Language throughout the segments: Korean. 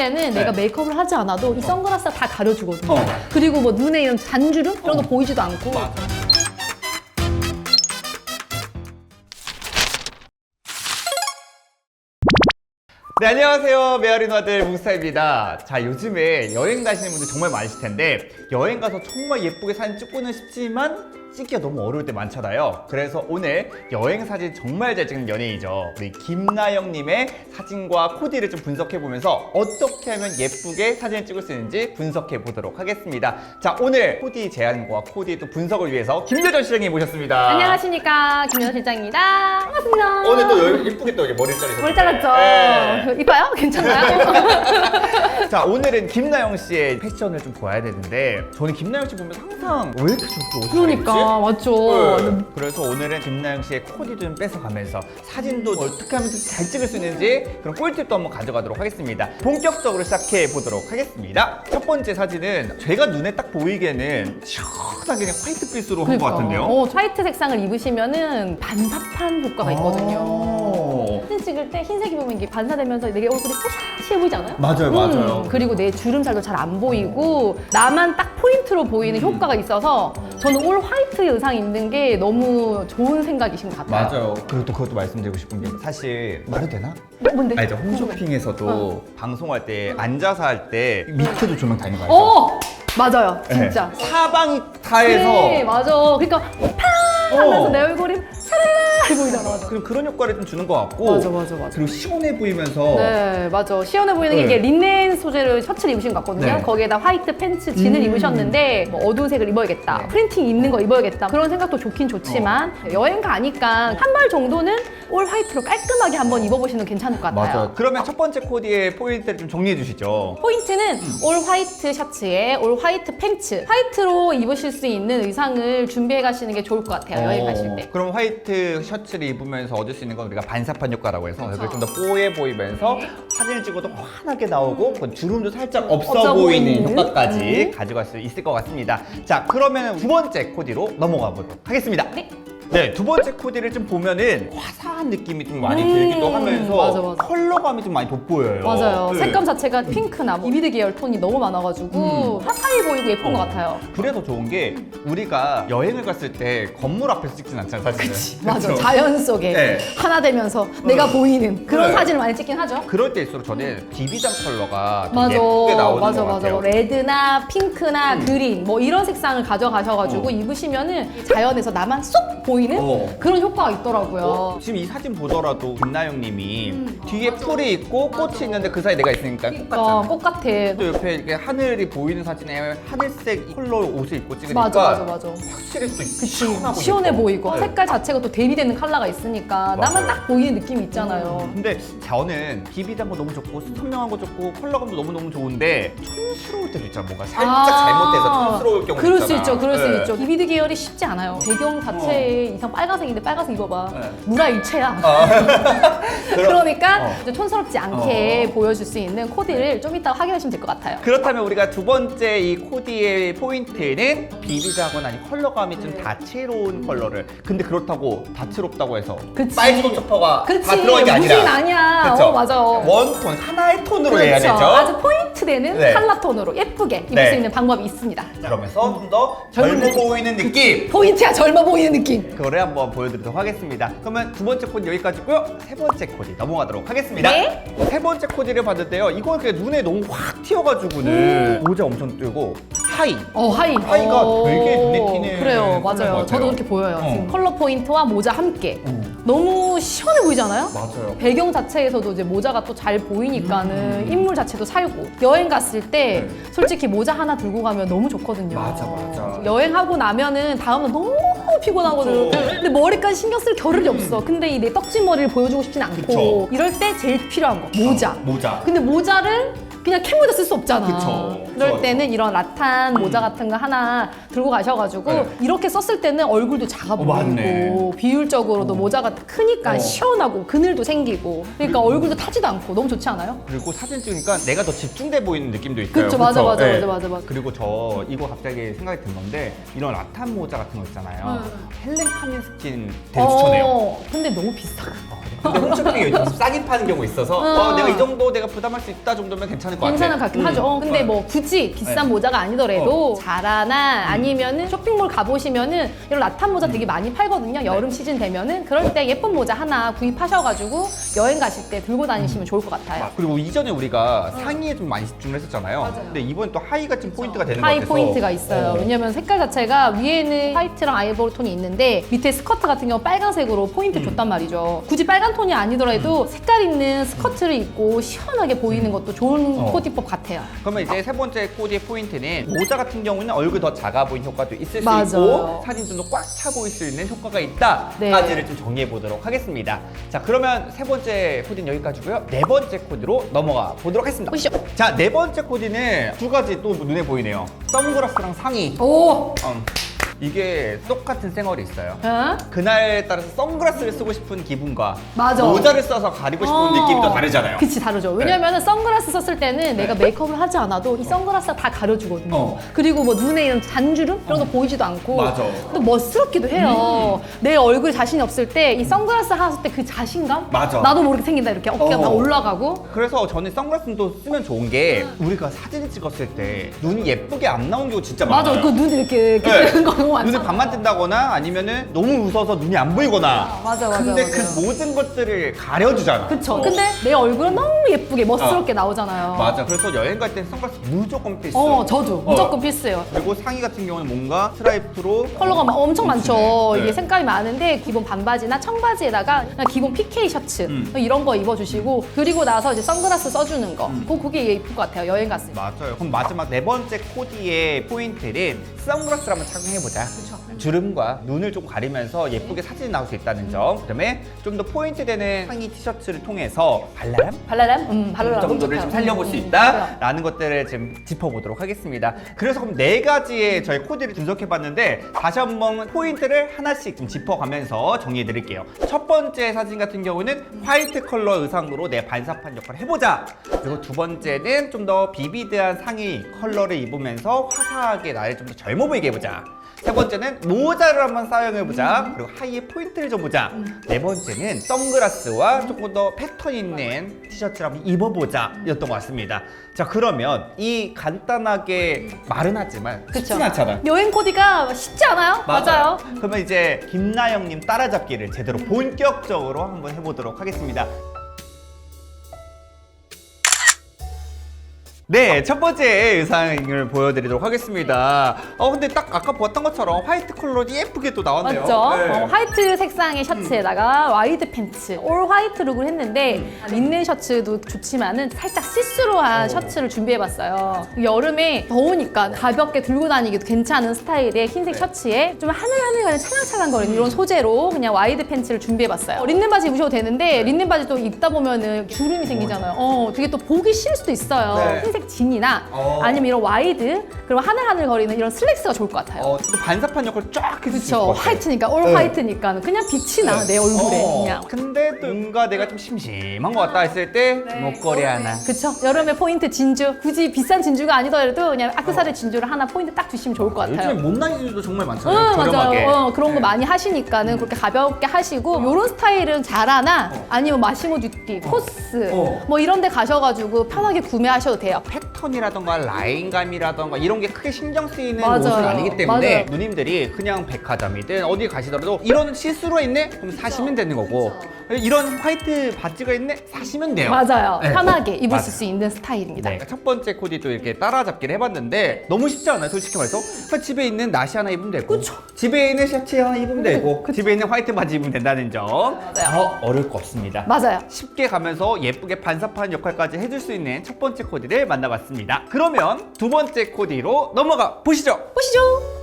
때는 내가 메이크업을 하지 않아도 이 선글라스가 다 가려주거든요. 어. 그리고 뭐 눈에 이런 잔주름 이런 거 보이지도 않고. 네, 안녕하세요. 메아린 아들 뭉스타입니다. 자, 요즘에 여행 가시는 분들 정말 많으실 텐데, 여행 가서 정말 예쁘게 사진 찍고는 싶지만, 찍기가 너무 어려울 때 많잖아요. 그래서 오늘 여행 사진 정말 잘 찍는 연예인이죠. 우리 김나영님의 사진과 코디를 좀 분석해보면서 어떻게 하면 예쁘게 사진을 찍을 수 있는지 분석해보도록 하겠습니다. 자, 오늘 코디 제안과 코디 또 분석을 위해서 김여전 실장님 모셨습니다. 안녕하십니까 김연아 실장입니다. 반갑습니다. 오늘 또 여- 예쁘게 또 머리 자르셨어요. 머리 잘랐죠? 네. 이뻐요? 괜찮나요? 자 오늘은 김나영 씨의 패션을 좀 보아야 되는데 저는 김나영 씨 보면서 항상 왜 이렇게 저렇게 옷을 그러니까 맞죠. 네. 그래서 오늘은 김나영 씨의 코디도 좀 뺏어가면서 사진도 어떻게 하면 잘 찍을 수 있는지 그런 꿀팁도 한번 가져가도록 하겠습니다. 본격적으로 시작해 보도록 하겠습니다. 첫 번째 사진은 제가 눈에 딱 보이기에는 시원하게 그냥 화이트빛으로 한것 같은데요. 어, 화이트 색상을 입으시면은 반사판 효과가 있거든요. 오. 사진 찍을 때 흰색 입으면 이게 반사되면서 내 얼굴이 뽀샤시해 보이지 않아요? 맞아요, 맞아요. 그리고 내 주름살도 잘 안 보이고 나만 딱 포인트로 보이는 효과가 있어서 저는 올 화이트 의상 입는 게 너무 좋은 생각이신 것 같아요. 맞아요. 그리고 또 그것도 말씀드리고 싶은 게 사실 말해도 되나? 뭐, 뭔데? 알죠. 홈쇼핑에서도 방송할 때 앉아서 할 때 밑에도 조명 다니는 거 알죠? 어! 맞아요. 진짜. 네. 사방이 다 해서 네, 맞아. 그러니까 팡 하면서 어. 내 얼굴이 샤랄라 보이잖아. 맞아. 그리고 그런 효과를 좀 주는 것 같고 맞아, 맞아, 맞아. 그리고 시원해 보이면서 네, 맞아. 시원해 보이는 게 네. 이게 린넨 소재를 셔츠를 입으신 것 같거든요. 네. 거기에다 화이트 팬츠 진을 음. 입으셨는데 뭐 어두운 색을 입어야겠다. 네. 프린팅 있는 거 입어야겠다. 그런 생각도 좋긴 좋지만 여행 가니까 한 벌 정도는 올 화이트로 깔끔하게 한번 입어보시는 게 괜찮을 것 같아요. 그러면 첫 번째 코디의 포인트를 좀 정리해 주시죠. 포인트는 음. 올 화이트 셔츠에 올 화이트 팬츠 화이트로 입으실 수 있는 의상을 준비해 가시는 게 좋을 것 같아요 여행 가실 때 어, 그럼 화이트 셔츠 를 입으면서 얻을 수 있는 건 우리가 반사판 효과라고 해서 그쵸. 얼굴이 좀더 뽀해 보이면서 네. 사진을 찍어도 환하게 나오고 그 주름도 살짝 없어, 없어 보이는 보이는. 효과까지 음. 가져갈 수 있을 것 같습니다. 자, 그러면 두 번째 코디로 넘어가 보도록 하겠습니다. 네. 네, 두 번째 코디를 좀 보면은 화사한 느낌이 좀 많이 음, 들기도 하면서 맞아, 맞아. 컬러감이 좀 많이 돋보여요. 맞아요 네. 색감 자체가 핑크나 뭐 이비드 계열 톤이 너무 많아가지고 음. 화사해 보이고 예쁜 어. 것 같아요 그래서 좋은 게 우리가 여행을 갔을 때 건물 앞에서 찍진 않잖아요, 사실은. 맞아 그쵸? 자연 속에 네. 하나 되면서 내가 보이는 그런 네. 사진을 많이 찍긴 하죠 그럴 때일수록 저는 비비장 컬러가 좀 맞아, 예쁘게 나오는 맞아, 것 맞아. 같아요. 음. 레드나 핑크나 그린 뭐 이런 색상을 가져가셔가지고 어. 입으시면은 자연에서 나만 쏙 보이는 어. 그런 효과가 있더라고요. 어, 지금 이 사진 보더라도 김나영님이 음. 뒤에 풀이 있고 꽃이 있는데 그 사이 내가 있으니까 어, 똑같잖아. 꽃 같아. 또 옆에 이렇게 하늘이 보이는 사진에 하늘색 컬러 옷을 입고 찍으니까 맞아, 맞아, 맞아. 확실히 또 그치. 시원하고 시원해 예뻐. 보이고 네. 색깔 자체가 또 대비되는 컬러가 있으니까 나만 맞아요. 딱 보이는 느낌이 있잖아요. 근데 저는 비비장 거 너무 좋고 선명한 거 좋고 컬러감도 너무너무 좋은데 촌스러울 때도 있잖아 뭔가 살짝 아, 잘못돼서 촌스러울 경우 그럴 있잖아 수 있죠, 그럴 네. 수 있죠. 비비드 계열이 쉽지 않아요. 배경 자체에 이상 빨간색인데 빨간색 입어봐. 네. 무라일체야. 그럼- 그러니까 어. 이제 촌스럽지 않게 보여줄 수 있는 코디를 좀 이따 확인하시면 될 것 같아요. 그렇다면 우리가 두 번째 이 코디의 포인트는 비비자거나 아니 컬러감이 좀 다채로운 컬러를 근데 그렇다고 다채롭다고 해서 그치. 빨간 초퍼가 그치. 다 들어간 게 아니라 아니야. 그쵸? 어, 맞아. 원톤 하나의 톤으로 해야 되죠 아주 포인트 되는 네. 컬러 톤으로 예쁘게 입을 네. 수 있는 방법이 있습니다. 그러면서 좀 더 젊어. 보이는 느낌 포인트야 젊어 보이는 느낌. 그거를 한번 보여드리도록 하겠습니다 그러면 두 번째 코디 여기까지고요 세 번째 코디 넘어가도록 하겠습니다 네. 세 번째 코디를 봤는데요 이건 그냥 눈에 너무 확 튀어가지고는 모자 엄청 뜨고 하이 어 하이. 하이가 어, 되게 눈에 띄는 그래요, 컬러인 것 맞아요. 같아요. 저도 그렇게 보여요. 어. 지금 컬러 포인트와 모자 함께 어. 너무 시원해 보이잖아요. 맞아요 배경 자체에서도 이제 모자가 또 잘 보이니까는 음. 인물 자체도 살고 여행 갔을 때 네. 솔직히 모자 하나 들고 가면 너무 좋거든요. 맞아, 맞아. 여행하고 나면은 다음날 너무 피곤하거든. 그쵸. 근데 머리까지 신경 쓸 겨를이 없어. 근데 이 내 떡진 머리를 보여주고 싶진 않고 그쵸. 이럴 때 제일 필요한 거 모자. 어, 모자 근데 모자를 그냥 캔모자 쓸 수 없잖아. 그쵸. 그럴 그쵸, 때는 이런 라탄 모자 같은 거 하나 들고 가셔가지고 네. 이렇게 썼을 때는 얼굴도 작아 어, 보이고 맞네. 비율적으로도 모자가 크니까 어. 시원하고 그늘도 생기고 그러니까 얼굴도 타지도 않고 너무 좋지 않아요? 그리고 사진 찍으니까 내가 더 집중돼 보이는 느낌도 있어요. 그쵸, 맞아, 맞아, 네. 맞아, 맞아, 맞아. 그리고 저 이거 갑자기 생각이 든 건데 이런 라탄 모자 같은 거 있잖아요. 헬렌 카민스킨 되게 추천해요. 어, 근데 너무 비싸. 아, 그래? 근데 홈쇼핑에 요즘 싸게 파는 경우 있어서 어, 내가 이 정도 내가 부담할 수 있다 정도면 괜찮 을 것 같아. 괜찮은 것 같긴 음. 하죠. 어, 근데 뭐 굳이 비싼 네. 모자가 아니더라도 자라나 아니면은 쇼핑몰 가보시면은 이런 라탄 모자 되게 많이 팔거든요. 여름 시즌 되면은 그럴 때 예쁜 모자 하나 구입하셔가지고 여행 가실 때 들고 다니시면 좋을 것 같아요. 그리고 이전에 우리가 상의에 좀 많이 집중을 했었잖아요. 맞아요. 근데 이번 또 하의가 좀 포인트가 되는 것 하이 같아서 포인트가 있어요. 어. 왜냐면 색깔 자체가 위에는 화이트랑 아이보리 톤이 있는데 밑에 스커트 같은 경우 빨간색으로 포인트 음. 줬단 말이죠. 굳이 빨간 톤이 아니더라도 색깔 있는 스커트를 입고 시원하게 보이는 것도 좋은 어. 코디법 같아요. 그러면 이제 세 번째 코디의 포인트는 모자 같은 경우는 얼굴 더 작아 보이는 효과도 있을 수 맞아요. 있고 사진 좀 더 꽉 차 보일 수 있는 효과가 있다까지를 좀 정리해 보도록 하겠습니다. 자 그러면 세 번째 코디는 여기까지고요. 네 번째 코디로 넘어가 보도록 하겠습니다. 보시죠. 자네 번째 코디는 두 가지 또 눈에 보이네요. 선글라스랑 상의. 오! 음, 이게 똑같은 생얼이 있어요. 어? 그날에 따라서 선글라스를 쓰고 싶은 기분과 맞아. 모자를 써서 가리고 싶은 어. 느낌이 또 다르잖아요. 그치 다르죠. 왜냐면 은 선글라스 썼을 때는 내가 메이크업을 하지 않아도 이 선글라스가 다 가려주거든요. 어. 그리고 뭐 눈에 이런 잔주름 이런 거 보이지도 않고 맞아. 또 멋스럽기도 해요. 내 얼굴 자신이 없을 때 이 선글라스 하나 쓸 때 그 자신감 맞아. 나도 모르게 생긴다 이렇게 어깨가 어. 다 올라가고 그래서 저는 선글라스는 또 쓰면 좋은 게 우리가 사진을 찍었을 때 눈이 예쁘게 안 나온 경우 진짜 많아요. 맞아 그 눈 이렇게 이렇게 네. 뜨는 거 너무 눈을 많잖아. 반만 뜬다거나 아니면은 너무 웃어서 눈이 안 보이거나 맞아, 맞아, 근데 맞아. 그 모든 것들을 가려주잖아 그쵸. 어. 근데 내 얼굴은 너무 예쁘게 멋스럽게 나오잖아요. 맞아 그래서 여행 갈 때 선글라스 무조건 필수 어 저도 어. 무조건 필수예요. 그리고 상의 같은 경우는 뭔가 스트라이프로 컬러가 막 엄청 많죠. 네. 이게 색깔이 많은데 기본 반바지나 청바지에다가 그냥 기본 PK 셔츠 음. 이런 거 입어주시고 그리고 나서 이제 선글라스 써주는 거. 음. 그 그게 예쁠 것 같아요. 여행 갔을 때. 맞아요. 그럼 마지막 네 번째 코디의 포인트는 선글라스를 한번 착용해보자. 没错。 주름과 눈을 좀 가리면서 예쁘게 사진이 나올 수 있다는 점. 그다음에 좀 더 포인트 되는 상의 티셔츠를 통해서 발랄함 발랄함? 음, 발랄함. 정도를 좀 살려볼 수 음, 음, 있다라는 것들을 지금 짚어보도록 하겠습니다. 그래서 그럼 네 가지의 저희 코디를 분석해봤는데 다시 한번 포인트를 하나씩 좀 짚어가면서 정리해드릴게요. 첫 번째 사진 같은 경우는 화이트 컬러 의상으로 내 반사판 역할을 해보자. 그리고 두 번째는 좀 더 비비드한 상의 컬러를 입으면서 화사하게 나를 좀 더 젊어 보이게 해보자. 세 번째는 모자를 한번 사용해 보자. 그리고 하이에 포인트를 좀 보자. 네 번째는 선글라스와 조금 더 패턴 있는 티셔츠를 한번 입어보자. 였던 것 같습니다. 자, 그러면 이 간단하게 말은 하지만 쉽진. 않잖아. 여행 코디가 쉽지 않아요? 맞아요. 그러면 이제 김나영님 따라잡기를 제대로 본격적으로 한번 해보도록 하겠습니다. 네, 첫 번째 의상을 보여드리도록 하겠습니다. 어, 근데 딱 아까 보았던 것처럼 화이트 컬러도 예쁘게 또 나왔네요. 맞죠? 네. 어, 화이트 색상의 셔츠에다가 와이드 팬츠, 올 화이트 룩을 했는데 린넨 셔츠도 좋지만은 살짝 시스루한 셔츠를 준비해봤어요. 여름에 더우니까 가볍게 들고 다니기도 괜찮은 스타일의 흰색 셔츠에 좀 하늘하늘거리는 찰랑찰랑거리는 이런 소재로 그냥 와이드 팬츠를 준비해봤어요. 어, 린넨 바지 입으셔도 되는데 린넨 바지 또 입다 보면은 주름이 생기잖아요. 어, 되게 또 보기 싫을 수도 있어요. 네. 흰색 진이나 어. 아니면 이런 와이드 그리고 하늘하늘 거리는 이런 슬랙스가 좋을 것 같아요. 어, 또 반사판 역할 쫙 해줄 수 있을 그쵸 것 같아요. 화이트니까 올 네. 화이트니까 그냥 빛이 나 내 얼굴에 어, 그냥 근데 또 뭔가 내가 좀 심심한 것 같다 했을 때 목걸이 하나. 그쵸 여름에 포인트 진주 굳이 비싼 진주가 아니더라도 그냥 아크사리 진주를 하나 포인트 딱 주시면 좋을 것 같아요 요즘에 못난 이유도 정말 응 많잖아요. 저렴하게. 맞아요 어, 그런 거 네. 많이 하시니까는 그렇게 가볍게 하시고 요런 스타일은 자라나 아니면 마시모 듀티 코스 어. 뭐 이런 데 가셔가지고 편하게 구매하셔도 돼요 패턴이라던가 라인감이라던가 이런 게 크게 신경 쓰이는 맞아요. 옷은 아니기 때문에 맞아요. 누님들이 그냥 백화점이든 어디 가시더라도 이런 시스루가 있네? 그럼 사시면 되는 거고 이런 화이트 바지가 있네? 사시면 돼요. 맞아요 네. 편하게 입을 맞아요. 수 있는 스타일입니다 네. 첫 번째 코디도 이렇게 따라잡기를 해봤는데 너무 쉽지 않아요 솔직히 말해서 그냥 집에 있는 나시 하나 입으면 되고 그쵸. 집에 있는 셔츠 하나 입으면 되고 집에 있는 화이트 바지 입으면 된다는 점. 더 어려울 거 없습니다 맞아요 쉽게 가면서 예쁘게 반사판 역할까지 해줄 수 있는 첫 번째 코디를 만나봤습니다. 그러면 두 번째 코디로 넘어가 보시죠. 보시죠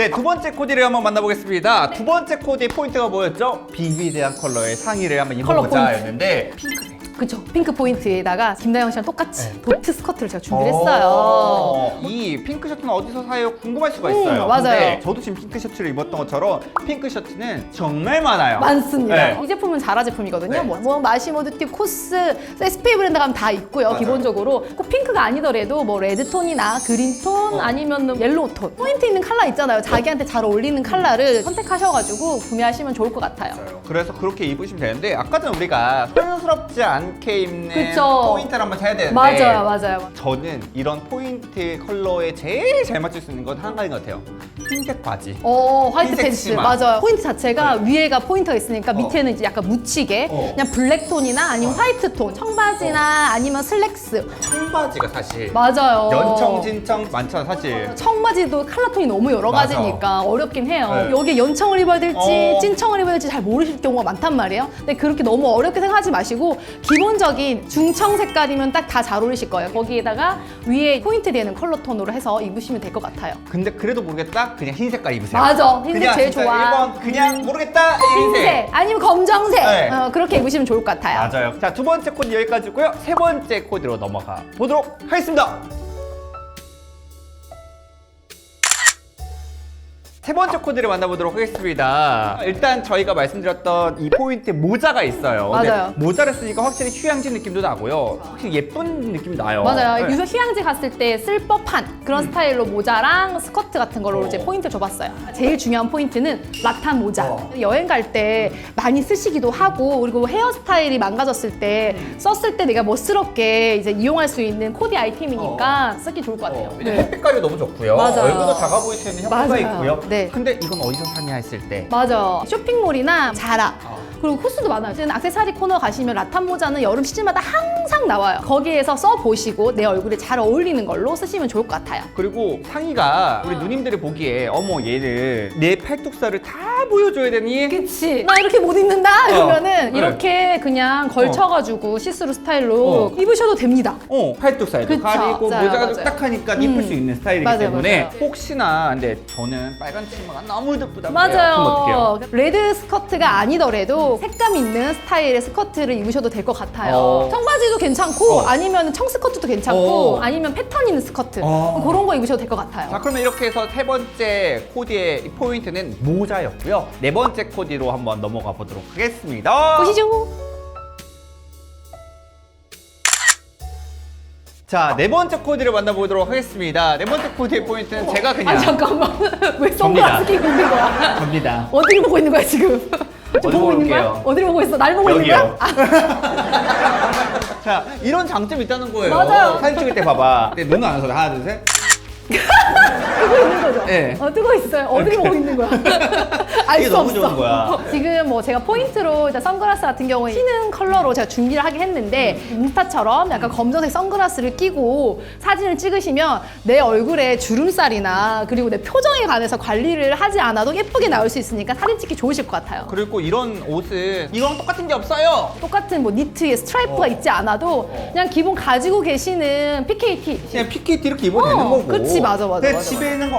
네, 두 번째 코디를 한번 만나보겠습니다. 두 번째 코디의 포인트가 뭐였죠? 비비드한 컬러의 상의를 한번 컬러. 입어보자였는데 핑크색. 그쵸. 핑크 포인트에다가 김나영 씨랑 똑같이 네. 도트 스커트를 제가 준비를 했어요. 어, 이 핑크 셔츠는 어디서 사요? 궁금할 수가 음, 있어요. 맞아요. 근데 저도 지금 핑크 셔츠를 입었던 것처럼 핑크 셔츠는 정말 많아요. 많습니다. 네. 이 제품은 자라 제품이거든요. 네. 뭐, 뭐 마시모 드티, 코스, SPA 브랜드 가면 다 있고요. 맞아요. 기본적으로 꼭 핑크가 아니더라도 뭐 레드톤이나 그린톤 어. 아니면 옐로우톤 포인트 있는 컬러 있잖아요. 자기한테 잘 어울리는 컬러를 선택하셔가지고 구매하시면 좋을 것 같아요. 그래서 그렇게 입으시면 되는데 아까 전에 우리가 촌스럽지 않게 입는 그쵸. 포인트를 한번 사야 되는데 맞아요, 맞아요. 저는 이런 포인트 컬러에 제일 잘 맞출 수 있는 건 한 가지인 것 같아요. 흰색 바지. 어 화이트 흰색 팬츠 치마. 맞아요. 포인트 자체가 위에가 포인트가 있으니까 어. 밑에는 이제 약간 묻히게 어. 그냥 블랙 톤이나 아니면 화이트 톤, 청바지나 아니면 슬랙스 청바지가 사실 맞아요. 연청 진청 많잖아 사실. 청바지도 컬러 톤이 너무 여러 맞아. 가지니까 어렵긴 해요. 네. 여기에 연청을 입어야 될지 어. 찐청을 입어야 될지 잘 모르실 경우가 많단 말이에요. 근데 그렇게 너무 어렵게 생각하지 마시고 기본적인 중청 색깔이면 딱 다 잘 어울리실 거예요. 거기에다가 위에 포인트 되는 컬러 톤으로 해서 입으시면 될 것 같아요. 근데 그래도 모르겠다. 그냥 흰 색깔 입으세요. 맞아. 흰색 그냥 제일 진짜 좋아. 1번 그냥 모르겠다. 흰색 아니면 검정색 네. 어, 그렇게 입으시면 좋을 것 같아요. 맞아요. 자, 두 번째 코드 여기까지고요. 세 번째 코드로 넘어가 보도록 하겠습니다. 세 번째 코드를 만나보도록 하겠습니다. 일단 저희가 말씀드렸던 이 포인트 모자가 있어요. 근데 맞아요. 모자를 쓰니까 확실히 휴양지 느낌도 나고요. 확실히 예쁜 느낌 나요. 맞아요. 네. 유서 휴양지 갔을 때 쓸 법한 그런 스타일로 모자랑 스커트 같은 걸로 어. 이제 포인트 줘봤어요. 제일 중요한 포인트는 라탄 모자. 어. 여행 갈 때 많이 쓰시기도 하고 그리고 헤어스타일이 망가졌을 때 썼을 때 내가 멋스럽게 이제 이용할 수 있는 코디 아이템이니까 쓰기 좋을 것 같아요. 어, 왜냐면 햇빛깔이 너무 좋고요. 맞아요. 얼굴도 작아 보일 수 있는 효과가 맞아요. 있고요. 네. 근데 이건 어디서 사냐 했을 때 맞아. 쇼핑몰이나 자라. 어. 그리고 코스도 많아요. 지금 액세서리 코너 가시면 라탄 모자는 여름 시즌마다 항상 나와요. 거기에서 써보시고 내 얼굴에 잘 어울리는 걸로 쓰시면 좋을 것 같아요. 그리고 상의가 우리 누님들이 보기에 어머 얘를 내 팔뚝살을 다 보여줘야 되니 그치. 나 이렇게 못 입는다 이러면은 네. 이렇게 그냥 걸쳐가지고 시스루 스타일로 어. 입으셔도 됩니다. 어 팔뚝살도 그쵸. 가리고 맞아요, 모자가 맞아요. 딱딱하니까 입을 음. 수 있는 스타일이기 맞아요, 때문에 맞아요. 혹시나 근데 저는 빨간 치마가 너무 부담돼요. 그럼 맞아요. 어떡해요? 레드 스커트가 아니더라도 색감 있는 스타일의 스커트를 입으셔도 될 것 같아요. 어. 청바지도 괜찮고 어. 아니면 청 스커트도 괜찮고 어. 아니면 패턴 있는 스커트 어. 그런 거 입으셔도 될 것 같아요. 자 그러면 이렇게 해서 세 번째 코디의 포인트는 모자였고요. 네 번째 코디로 한번 넘어가 보도록 하겠습니다. 보시죠. 자, 네 번째 코디를 만나보도록 하겠습니다. 네 번째 코디의 포인트는 제가 그냥 아 잠깐만 왜. 선글라스 끼고 있는 거야? 접니다. 어디를 보고 있는 거야 지금? 어디 보고 있는 거야? 볼게요? 어디를 보고 있어? 날 보고 있는 여기요. 거야? 아, 자, 이런 장점이 있다는 거예요. 맞아요. 사진 찍을 때 봐봐. 근데 눈은 안 써도 하나, 둘, 셋. 네. 어, 뜨고 있어요. 어디를 보고 있는 거야? 알 이게 수 너무 없어. 좋은 거야. 지금 뭐 제가 포인트로 일단 선글라스 같은 경우에 튀는 컬러로 제가 준비를 하긴 했는데 인스타처럼 약간 검정색 선글라스를 끼고 사진을 찍으시면 내 얼굴에 주름살이나 그리고 내 표정에 관해서 관리를 하지 않아도 예쁘게 나올 수 있으니까 사진 찍기 좋으실 것 같아요. 그리고 이런 옷은 이거랑 똑같은 게 없어요. 똑같은 뭐 니트에 스트라이프가 어. 있지 않아도 어. 그냥 기본 가지고 계시는 PKT 그냥 PKT 이렇게 입어도 어, 되는 거고. 그치, 맞아, 맞아, 근데 맞아, 집에 있는 거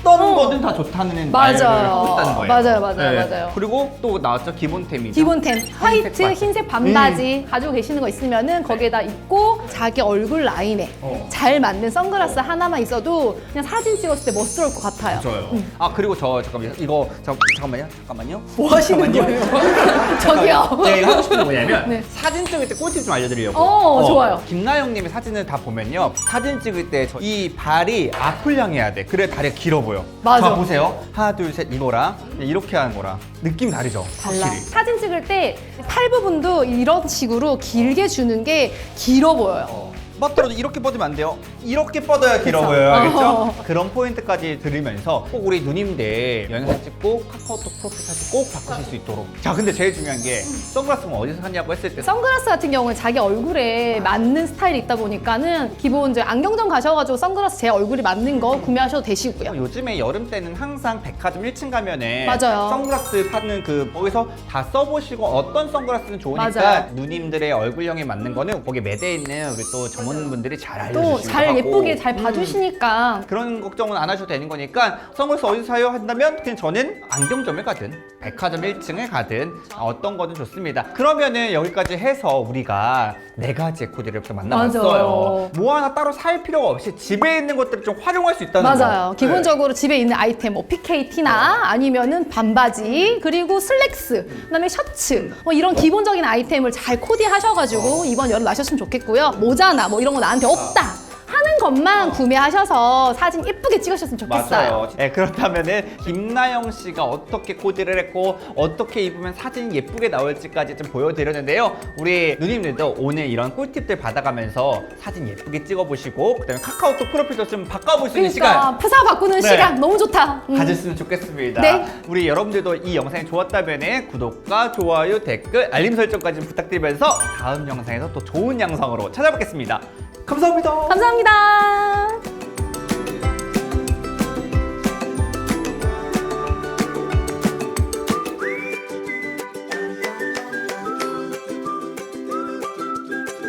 어떤 어. 거든 다 좋다는 맞아요. 말을 하고 있다는 거예요. 네. 맞아요, 맞아요, 맞아요. 그리고 또 나왔죠 기본템이죠. 기본템 화이트 바지. 흰색 반바지 가지고 계시는 거 있으면은 거기에다 입고 자기 얼굴 라인에 어. 잘 맞는 선글라스 하나만 있어도 그냥 사진 찍었을 때 멋스러울 것 같아요. 좋아요. 음. 아 그리고 저 잠깐만요. 이거 저, 잠깐만요. 잠깐만요. 뭐 하시는 잠깐만요. 거예요? 저기요. 네, 이거 하고 싶은 게 뭐냐면 네. 사진 찍을 때 꿀팁 좀 알려드리려고. 어, 좋아요. 김나영님의 사진을 다 보면요. 사진 찍을 때 이 발이 앞을 향해야 돼. 그래 다리가 길어 보여. 맞아. 자 보세요. 하나 둘 셋 이거랑 이렇게 하는 거랑 느낌이 다르죠. 달라. 확실히. 사진 찍을 때 팔 부분도 이런 식으로 길게 주는 게 길어 보여요. 뻗더라도 이렇게 뻗으면 안 돼요. 이렇게 뻗어야 길어. 보여요. 알겠죠? 어. 그런 포인트까지 들으면서 꼭 우리 누님들 여행사진 찍고 카카오톡 프로필 사진 꼭 바꾸실 수 있도록. 자, 근데 제일 중요한 게 선글라스는 어디서 샀냐고 했을 때 선글라스 같은 경우는 자기 얼굴에 맞는 스타일이 있다 보니까는 기본 이제 안경점 가셔가지고 선글라스 제 얼굴이 맞는 거 구매하셔도 되시고요. 요즘에 여름 때는 항상 백화점 1층 가면은 맞아요. 선글라스 파는 그 거기서 다 써보시고 어떤 선글라스는 좋으니까 맞아요. 누님들의 얼굴형에 맞는 거는 거기 매대 있는 우리 또 전문 전문분들이 잘 알려주시고 또잘 하고. 예쁘게 잘 봐주시니까 그런 걱정은 안 하셔도 되는 거니까 선글라스 어디서 사요 한다면 그냥 저는 안경점에 가든 백화점 1층에 가든 어떤 거든 좋습니다. 그러면은 여기까지 해서 우리가 네 가지의 코디를 이렇게 만나봤어요. 맞아요. 뭐 하나 따로 살 필요가 없이 집에 있는 것들을 좀 활용할 수 있다는 거. 맞아요. 네. 기본적으로 집에 있는 아이템, 뭐 PKT나 아니면은 반바지, 그리고 슬랙스, 그다음에 셔츠, 뭐 이런 기본적인 아이템을 잘 코디하셔가지고 이번 여름 나셨으면 좋겠고요. 모자나 뭐 이런 거 나한테 없다. 것만 구매하셔서 사진 예쁘게 찍으셨으면 좋겠어요. 맞아요. 네, 그렇다면은 김나영 씨가 어떻게 코디를 했고 어떻게 입으면 사진이 예쁘게 나올지까지 좀 보여드렸는데요. 우리 누님들도 오늘 이런 꿀팁들 받아가면서 사진 예쁘게 찍어보시고 그다음에 카카오톡 프로필도 좀 바꿔볼 수 있는 시간 그러니까 프사 바꾸는 네. 시간 너무 좋다. 음. 가졌으면 좋겠습니다. 네. 우리 여러분들도 이 영상이 좋았다면 구독과 좋아요, 댓글, 알림 설정까지 부탁드리면서 다음 영상에서 또 좋은 영상으로 찾아뵙겠습니다. 감사합니다. 감사합니다. 안녕